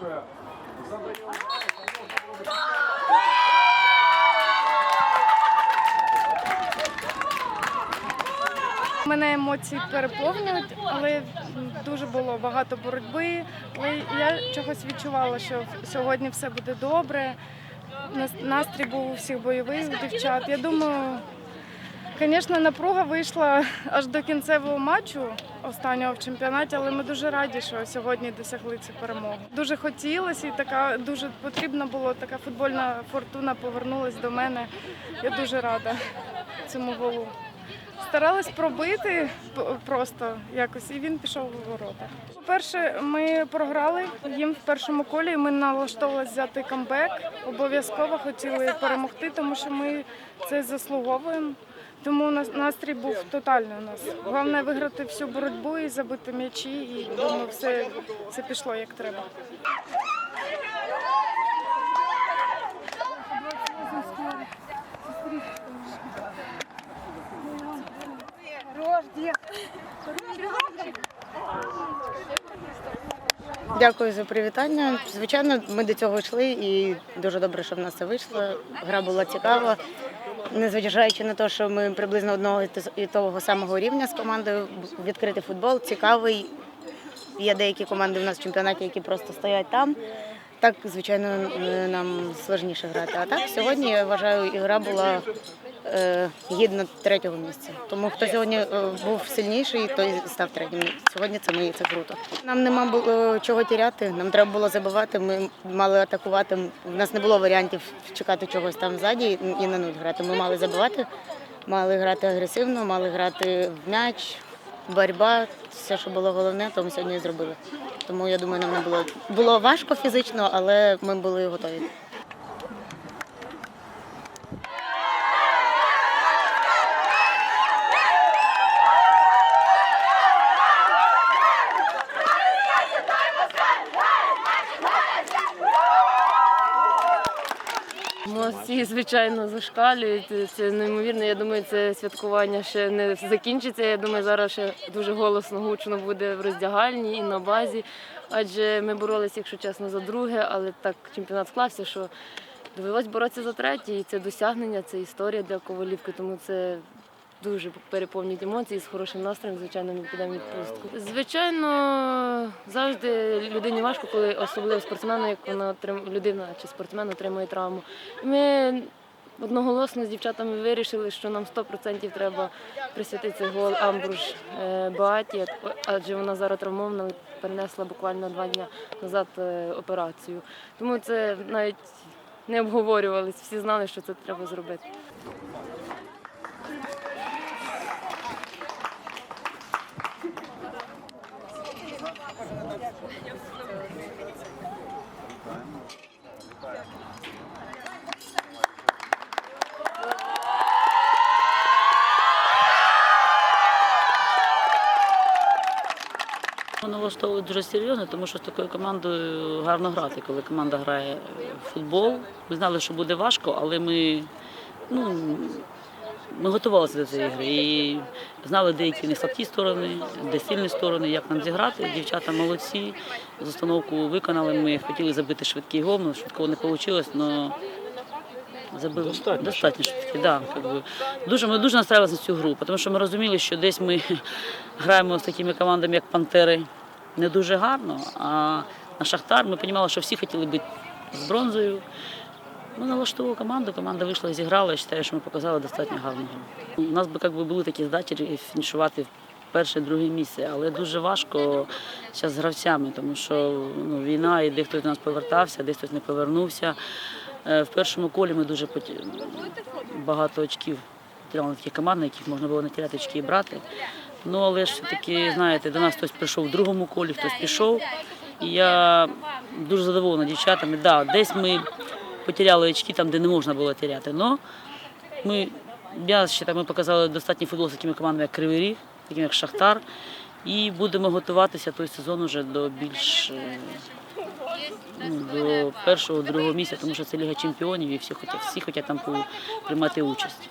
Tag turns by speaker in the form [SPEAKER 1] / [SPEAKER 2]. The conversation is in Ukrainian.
[SPEAKER 1] Задає
[SPEAKER 2] Мене емоції переповнюють, але дуже було багато боротьби. Але я чогось відчувала, що сьогодні все буде добре. Настрій був у всіх бойовий у дівчат. Я думаю, звісно, напруга вийшла аж до кінцевого матчу останнього в чемпіонаті, але ми дуже раді, що сьогодні досягли цю перемогу. Дуже хотілося і така дуже потрібна була така футбольна фортуна повернулась до мене. Я дуже рада цьому голу. Старались пробити просто якось, і він пішов у ворота. По-перше, ми програли їм в першому колі. Ми налаштовувалися взяти камбек. Обов'язково хотіли перемогти, тому що ми це заслуговуємо. Тому нас настрій був тотальний у нас. Головне виграти всю боротьбу і забити м'ячі. І думаю, все, все пішло як треба.
[SPEAKER 3] Дякую за привітання. Звичайно, ми до цього йшли і дуже добре, що в нас це вийшло. Гра була цікава. Незважаючи на те, що ми приблизно одного і того самого рівня з командою, відкритий футбол цікавий. Є деякі команди в нас в чемпіонаті, які просто стоять там. Так, звичайно, е, нам складніше грати. А так, сьогодні я вважаю, ігра була е, гідна третього місця. Тому хто сьогодні е, був сильніший, той став третім. Сьогодні це ми, це круто. Нам нема було чого тіряти, нам треба було забивати. Ми мали атакувати. У нас не було варіантів чекати чогось там ззаді і на нуль грати. Ми мали забивати, мали грати агресивно, мали грати в м'яч, боротьба. Все, що було головне, то ми сьогодні і зробили. Тому я думаю, нам не було було важко фізично, але ми були готові.
[SPEAKER 4] Емоції, звичайно, зашкалюють. Це неймовірно. Я думаю, це святкування ще не закінчиться. Я думаю, зараз ще дуже голосно, гучно буде в роздягальні і на базі. Адже ми боролися, якщо чесно, за друге, але так чемпіонат склався, що довелось боротися за третє. І це досягнення, це історія для Ковалівки. Тому це дуже переповнюють емоції з хорошим настроєм, звичайно, ми підемо відпустку. Звичайно, завжди людині важко, коли особливо спортсмену, як вона отрим... людина чи спортсмен отримує травму. Ми одноголосно з дівчатами вирішили, що нам 100% треба присвятити гол Амбруш е, Бааті, адже вона зараз травмована, перенесла буквально два дні назад е, операцію. Тому це навіть не обговорювалось, всі знали, що це треба зробити.
[SPEAKER 5] Воно влаштовує дуже серйозно, тому що з такою командою гарно грати, коли команда грає в футбол. Ми знали, що буде важко, але ми, ну, ми готувалися до цієї гри і знали, де які не слабкі сторони, де сильні сторони, як нам зіграти. Дівчата молодці. З установку виконали. Ми хотіли забити швидкий гол, але швидкого не вийшло, але забили
[SPEAKER 1] Достатньо
[SPEAKER 5] достатньо швидкий. Да. Дуже, ми дуже настраювалися на цю гру, тому що ми розуміли, що десь ми граємо з такими командами, як Пантери, не дуже гарно. А на Шахтар ми розуміли, що всі хотіли бути з бронзою. Ну, налаштувала команду, команда вийшла і зіграла. Я вважаю, що ми показали достатньо гарну гру. У нас би як би, були такі здачі фінішувати перше, друге місце, але дуже важко зараз з гравцями, тому що ну, війна, і де хтось до нас повертався, десь хтось не повернувся. Е, В першому колі ми дуже багато очків на таких команд, на яких можна було не очки і брати. Ну, але ж все-таки, знаєте, до нас хтось прийшов в другому колі, хтось пішов. І я дуже задоволена дівчатами. Да, десь ми потеряли очки там, де не можна було теряти. Но ми, я вважаю, ми показали достатній футбол з такими командами, як Кривий Ріг, такими як Шахтар. І будемо готуватися той сезон вже до більш ну, до першого, другого місця, тому що це Ліга Чемпіонів і всі хочуть, всі хочуть там приймати участь.